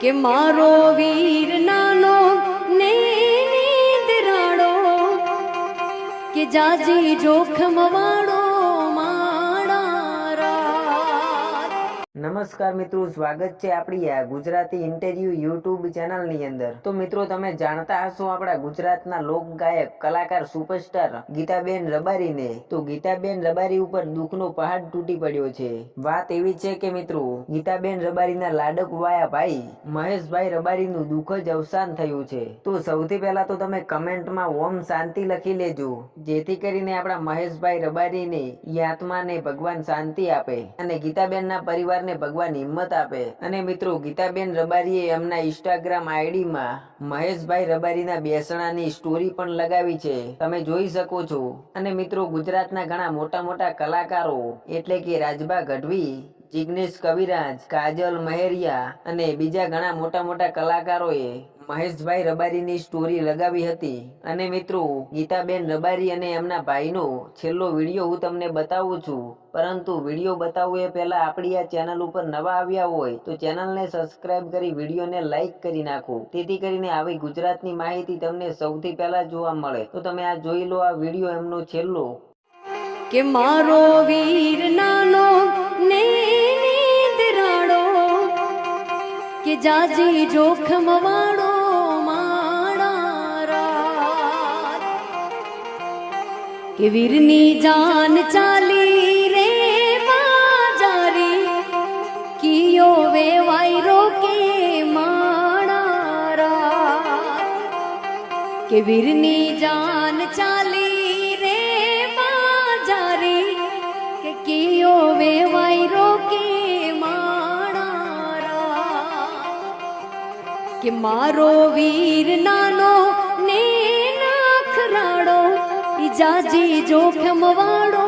કે મારો વીર નાનો ને દરાડો કે જાજી જોખમ નમસ્કાર મિત્રો, સ્વાગત છે આપણી આ ગુજરાતી ઇન્ટરવ્યુ યુટ્યુબ ચેનલની અંદર. તો મિત્રો, તમે જાણતા હશો આપણા ગુજરાતના લોક કલાકાર, સુપરસ્ટાર ગીતાબેન રબારીને. તો ગીતાબેન રબારી ઉપર દુઃખનો પહાડ તૂટી પડ્યો છે. વાત એવી છે કે મિત્રો, ગીતાબેન રબારીના લાડક વાયા ભાઈ, મહેશભાઈ રબારીનું દુઃખ જ અવસાન થયું છે. તો સૌથી પહેલા તો તમે કમેન્ટમાં ઓમ શાંતિ લખી લેજો, જેથી કરીને આપણા મહેશભાઈ રબારીને આત્માને ભગવાન શાંતિ આપે. અને ગીતાબેનના પરિવારને ભગવાન હિંમત આપે. અને મિત્રો, ગીતાબેન રબારીએ એમના ઇન્સ્ટાગ્રામ આઈડીમાં મહેશભાઈ રબારીના બેસણાની સ્ટોરી પણ લગાવી છે. તમે જોઈ શકો છો. અને મિત્રો, ગુજરાતના ઘણા મોટા મોટા કલાકારો, એટલે કે રાજભા ગઢવી જિગ્નેશ કવિરાજ, કાજલ મહેરિયા અને બીજા ઘણા મોટા મોટા કલાકારોએ મહેશભાઈ રબારીની સ્ટોરી લગાવી હતી. અને મિત્રો, ગીતાબેન રબારી અને એમના ભાઈનો છેલ્લો વીડિયો હું તમને બતાવું છું. પરંતુ વીડિયો બતાવવું એ પહેલાં આપણી આ ચેનલ ઉપર નવા આવ્યા હોય તો ચેનલને સબસ્ક્રાઇબ કરી વિડીયોને લાઇક કરી નાખો. તેથી કરીને આવી ગુજરાતની માહિતી તમને સૌથી પહેલા જોવા મળે. તો તમે આ જોઈ લો આ વીડિયો એમનો છેલ્લો. કે મારો વીર નાનો જાજી જોખમ વાળો કે વીરની જાન ચાલી રે માજારી કિયો વેવાય રોકે માણા રાત. કે વીરની જાન ચાલી કે મારો વીર નાનો ને નાખરાડો ઈ જાજી જોખમ વાળો